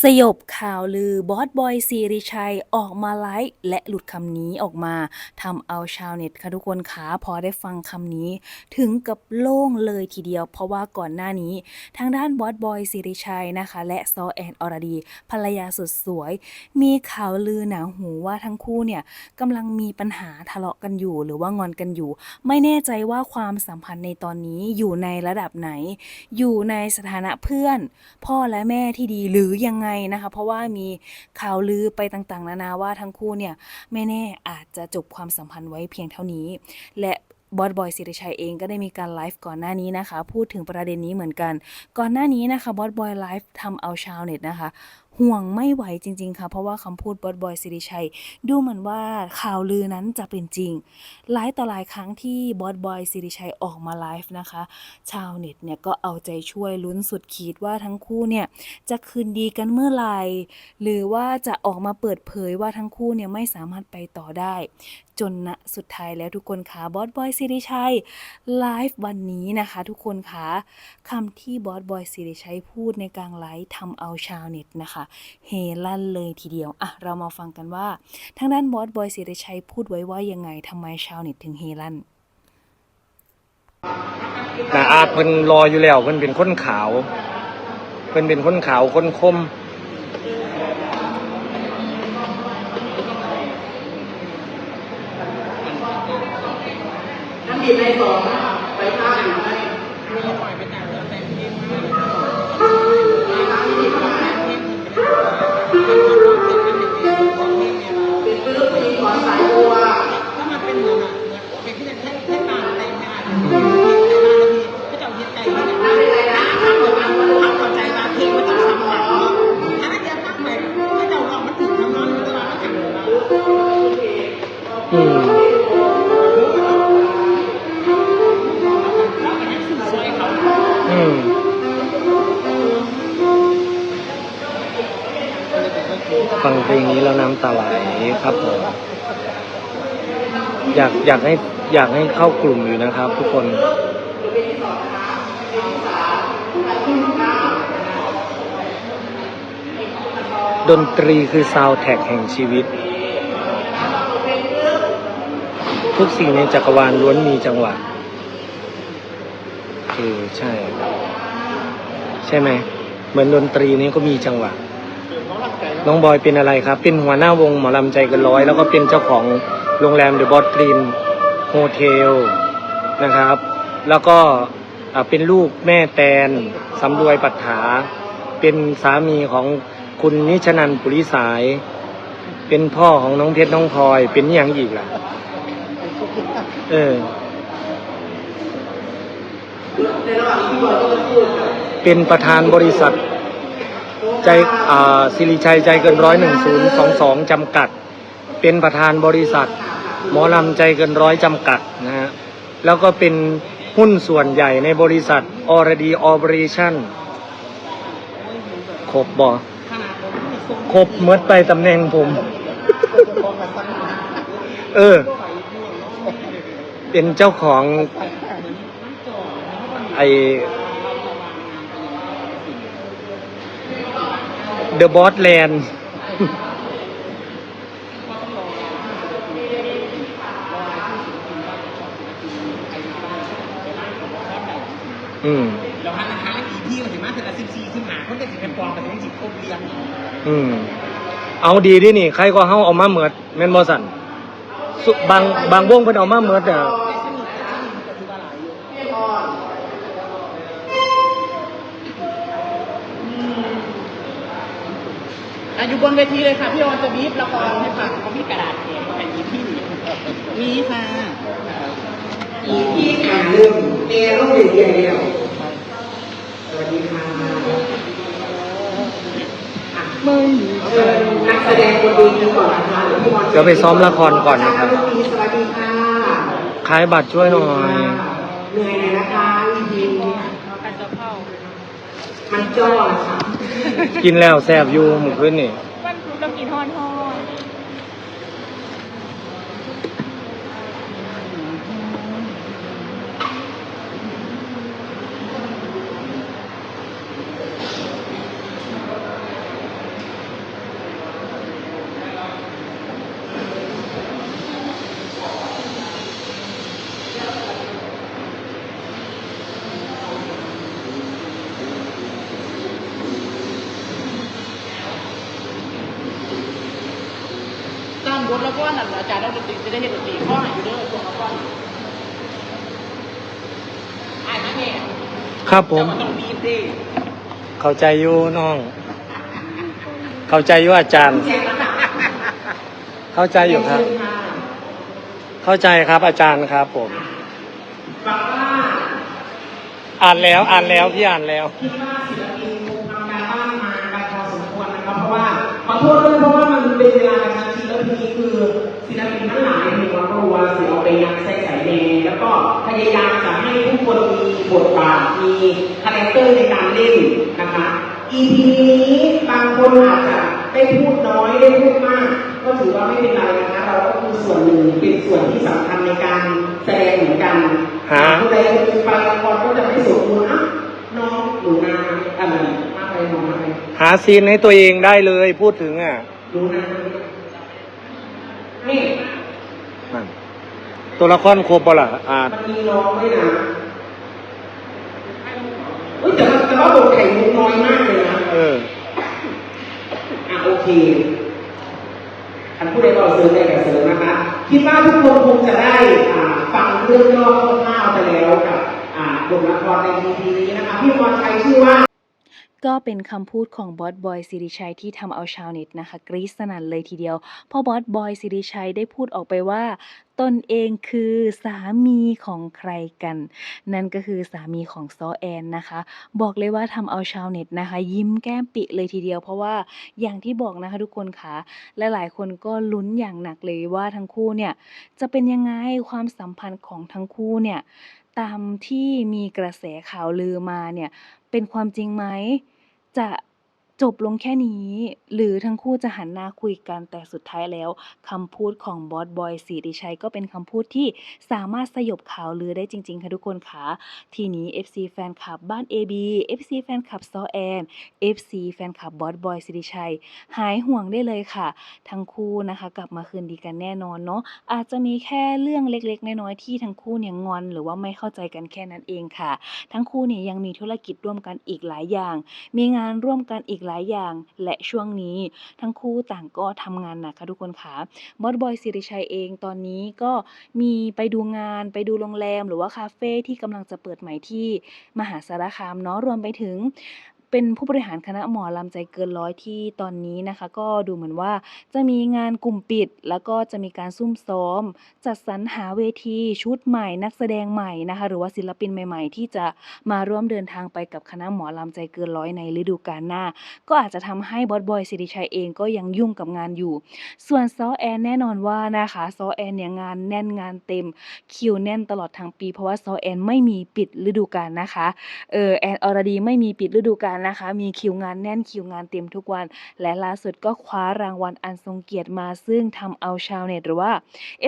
สยบข่าวลือบอสบอยซีริชัยออกมาไลฟ์และหลุดคำนี้ออกมาทำเอาชาวเน็ตค่ะทุกคนขาพอได้ฟังคำนี้ ถึงกับโล่งเลยทีเดียว เพราะว่าก่อนหน้านี้ ทางด้านบอสบอยซีริชัยนะคะ และซอแอนอรดีภรรยาสุดสวย มีข่าวลือหนาหูว่าทั้งคู่เนี่ยกำลังมีปัญหาทะเลาะกันอยู่ หรือว่างอนกันอยู่ ไม่แน่ใจว่าความสัมพันธ์ในตอนนี้อยู่ในระดับไหน อยู่ในสถานะเพื่อน พ่อและแม่ที่ดีหรือยังไงนะคะ เพราะว่ามีข่าวลือไปต่างๆ นานาว่าทั้งคู่เนี่ยไม่แน่อาจจะจบความสัมพันธ์ไว้เพียงเท่านี้ และบอสบอยสิริชัยเองก็ได้มีการไลฟ์ก่อนหน้านี้นะคะ พูดถึงประเด็นนี้เหมือนกัน ก่อนหน้านี้นะคะบอสบอยไลฟ์ทำเอาชาวเน็ตนะคะ ห่วงไม่ไหวจริง ๆ ค่ะ เพราะว่าคำพูดบอสบอยสิริชัย ดูเหมือนว่าข่าวลือนั้นจะเป็นจริง หลายต่อหลายครั้งที่บอสบอยสิริชัยออกมาไลฟ์นะคะ ชาวเน็ตเนี่ยก็เอาใจช่วยลุ้นสุดขีดว่าทั้งคู่เนี่ยจะคืนดีกันเมื่อไหร่หรือว่าจะออกมาเปิดเผยว่าทั้งคู่เนี่ยไม่สามารถไปต่อได้จนณสุดท้ายแล้วทุกคนคะบอสบอยสิริชัยไลฟ์วันนี้นะคะ ทุกคนคะคำที่บอสบอยสิริชัยพูดในกลางไลฟ์ทำเอาชาวเน็ตนะคะเฮลั่นเลยทีเดียวอะเรามาฟังกันว่า ทางด้านบอสบอยสิริชัยพูดไว้ว่ายังไงทำไมชาวเน็ตถึงเฮลั่นนาอาเพิ่นรออยู่แล้วเพิ่นเป็นคนขาวเพิ่นเป็นคนขาวคนคม น้ำบีบในสองไปข้างอยู่ไหมเป็นปื้มมีขอนสายบัวถ้ามันเป็นเหมือนอะเหมือนเป็นที่จะแท่อ่ามแต่งงานก็จะยึดใจที่นั่นเป็นไรนะถ้าเหมือนมัน เพลงนี้แล้วน้ำตาไหลครับผมอยากอยากให้อยากให้เข้ากลุ่มอยู่นะครับ ทุกคนดนตรีคือซาวแท็กแห่งชีวิต ทุกสิ่งในจักรวาลล้วนมีจังหวะเออใช่ ใช่ไหมเหมือนดนตรีนี้ก็มีจังหวะ น้องบอยเป็นอะไรครับ เป็นหัวหน้าวงหมอลำใจเกันร้อย แล้วก็เป็นเจ้าของโรงแรมเดอะบอสตรีนโฮเทลนะครับ แล้วก็อ่าเป็นลูกแม่แตนสำรวยปัฏฐาเป็นสามีของคุณนิชนันปุริสาย เป็นพ่อของน้องเพชรน้องพลอย เป็นอหย่างอีกล่ะ เออในระหว่างที่บอยก็จะพูดเป็นประธานบริษัท ใจอ่าสิริชัยใจเกินร้อยหนึ่งศูนย์สองสองจำกัด เป็นประธานบริษัท หมอลำใจเกินร้อยจำกัดนะฮะแล้วก็เป็นหุ้นส่วนใหญ่ในบริษัท Already Operation ครบบ่นาดผมมีทรงครบเมื่อไปตำแหน่งผม เออ เป็นเจ้าของไอ The Boss Land อืมแล้วพันนะคะอีพี่มันถึงมาถึงละสิบสี่สิบห้าคนจะถึงเป็นปองแต่ถึงจิตคนเลี้ยงอืม เอาดีดินี่ ใครก็เฮาเอามาเหมือดแม่นบ่สั่นสุบางบางวงเพิ่นเอามาเหมือดอะ อะอยู่บนเวทีเลยค่ะ พี่ออนจะบีบละครให้ฟังเขามีกระดาษเขียนแต่อีพี่มีค่ะอีพี่ขาเรื่องเอรุ่งเดียวเดียวสวัสดีค่ะมึงนักแสดงคนดีดีกว่านะคะหรือพี่บอลเดี๋ยวไปซ้อมละครก่อนนะครับ สวัสดีค่ะขายบัตรช่วยหน่อย เหนื่อยเลยนะคะจริง การจะเข้า ๆ มันจ้อค่ะ กินแล้วแซ่บอยู่หมูขึ้นนี่ วันพุธเรากินทอดทอด บทแล้ว ก็นั่นอาจารย์นักดนตรีจะได้เห็นดนตรีข้อไหนอยู่เด้อตัวละครอ่านนะแม่ครับผมแต่มันต้องบีบดิเข้าใจอยู่น้อง เข้าใจอยู่อาจารย์แจกนะคะเข้าใจอยู่ครับเชิญะเข้าใจครับอาจารย์ครับผมฟังว่าอ่านแล้วอ่านแล้วพี่อ่านแล้วคิดว่าศิลปินคงทำการบ้านมากันพอสมควรนะครับเพราะว่าขอโทษด้วยเพราะว่ามันเป็นเวลากระชั้นชิดแล้วทีนี้ คือศิลปินทั้งหลายมีความรู้ว่าสิเอาไปยัดใส่ใส่แดงแล้วก็พยายามจะให้ผู้คนมีบทบาทมีคาแรคเตอร์ในการเล่นนะคะ EP นี้บางคนอาจจะได้พูดน้อยได้พูดมาก ก็ถือว่าไม่เป็นไรนะคะ เราก็คือส่วนหนึ่งเป็นส่วนที่สำคัญในการแสดงเหมือนกันฮะคนใดคนหนึ่งไปละครก็จะไม่สมบูรณ์อะน้องหนูนาอะไรมาไปน้องมาไปหาซีนให้ตัวเองได้เลยพูดถึงอะหนูนา นี่นั่นตัวละครครบปะล่ะอ่ามันมีน้องด้วยนะเฮ้ยแต่ว่าแต่ว่าบทไข่มุกน้อยมากเลยนะเอออะโอเคอันผู้ใดบอกเสริมใดกับเสริมนะคะ คิดว่าทุกคนคงจะได้อ่าฟังเรื่องย่อคร่าวๆไปแล้วกับอ่าบทละครใน EP นี้นะคะพี่มรชัยชื่อว่า ก็เป็นคำพูดของบอสบอยสิริชัยที่ทำเอาชาวเน็ตนะคะ กรี๊ดสนั่นเลยทีเดียวเพราะบอสบอยสิริชัยได้พูดออกไปว่า ตนเองคือสามีของใครกัน นั่นก็คือสามีของซอแอนนะคะ บอกเลยว่าทำเอาชาวเน็ตนะคะ ยิ้มแก้มปิเลยทีเดียว เพราะว่าอย่างที่บอกนะคะทุกคนคะและหลายคนก็ลุ้นอย่างหนักเลยว่าทั้งคู่เนี่ยจะเป็นยังไงความสัมพันธ์ของทั้งคู่เนี่ยตามที่มีกระแสข่าวลือมาเนี่ยเป็นความจริงไหม จบลงแค่นี้ หรือทั้งคู่จะหันหน้าคุยกันแต่สุดท้ายแล้วคำพูดของบอสบอยสีริชัยก็เป็นคำพูดที่สามารถสยบข่าวลือได้จริง ๆ ค่ะทุกคนค่ะ ทีนี้ FC แฟนคลับบ้าน AB FC แฟนคลับซอแอน FC แฟนคลับบอสบอยสิริชัย หายห่วงได้เลยค่ะ ทั้งคู่นะคะ กลับมาคืนดีกันแน่นอนเนาะอาจจะมีแค่เรื่องเล็กๆ น้อยๆที่ทั้งคู่เนี่ยงอนหรือว่าไม่เข้าใจกันแค่นั้นเองค่ะ ทั้งคู่เนี่ยยังมีธุรกิจร่วมกันอีกหลายอย่าง มีงานร่วมกันอีกหลายายอย่างและช่วงนี้ ทั้งคู่ต่างก็ทำงานหนักค่ะทุกคนค่ะบอสบอยสิริชัยเองตอนนี้ก็มีไปดูงานไปดูโรงแรม หรือว่าคาเฟ่ที่กำลังจะเปิดใหม่ที่มหาสารคามเนาะรวมไปถึง เป็นผู้บริหารคณะหมอลำใจเกินร้อยที่ตอนนี้นะคะ ก็ดูเหมือนว่าจะมีงานกลุ่มปิด แล้วก็จะมีการซุ่มซ้อม จัดสรรหาเวทีชุดใหม่ นักแสดงใหม่นะคะ หรือว่าศิลปินใหม่ๆ ที่จะมาร่วมเดินทางไปกับคณะหมอลำใจเกินร้อยในฤดูกาลหน้า ก็อาจจะทำให้บอสบอยสิริชัยเองก็ยังยุ่งกับงานอยู่ ส่วนซอแอนแน่นอนว่านะคะซอแอนเนี่ยงานแน่นงานเต็มคิวแน่นตลอดทั้งปี เพราะว่าซอแอนไม่มีปิดฤดูกาลนะคะเออแอนอรดีไม่มีปิดฤดูกาลนะคะ มีคิวงานแน่นคิวงานเต็มทุกวัน และล่าสุดก็คว้ารางวัลอันทรงเกียรติมาซึ่งทำเอาชาวเน็ตหรือว่า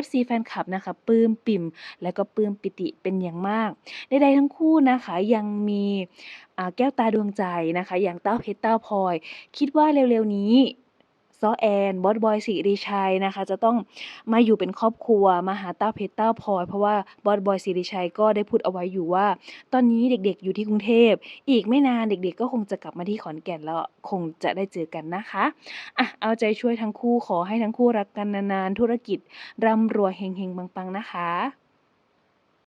FC แฟนคลับนะคะปลื้มปิ่ม และก็ปลื้มปิติเป็นอย่างมากใดๆทั้งคู่นะคะยังมีแก้วตาดวงใจนะคะ อย่างเต้าเพชรเต้าพลอย คิดว่าเร็วๆนี้ ซอแอนบอสบอยสิริชัยนะคะ จะต้องมาอยู่เป็นครอบครัวมาหาต้าเพชรต้าพลอย เพราะว่าบอสบอยสิริชัยก็ได้พูดเอาไว้อยู่ว่า ตอนนี้เด็กๆอยู่ที่กรุงเทพ อีกไม่นานเด็กๆ ก็คงจะกลับมาที่ขอนแก่นแล้วคงจะได้เจอกันนะคะอะเอาใจช่วยทั้งคู่ขอให้ทั้งคู่รักกันนานๆธุรกิจร่ำรวยเฮงๆปังๆนะคะ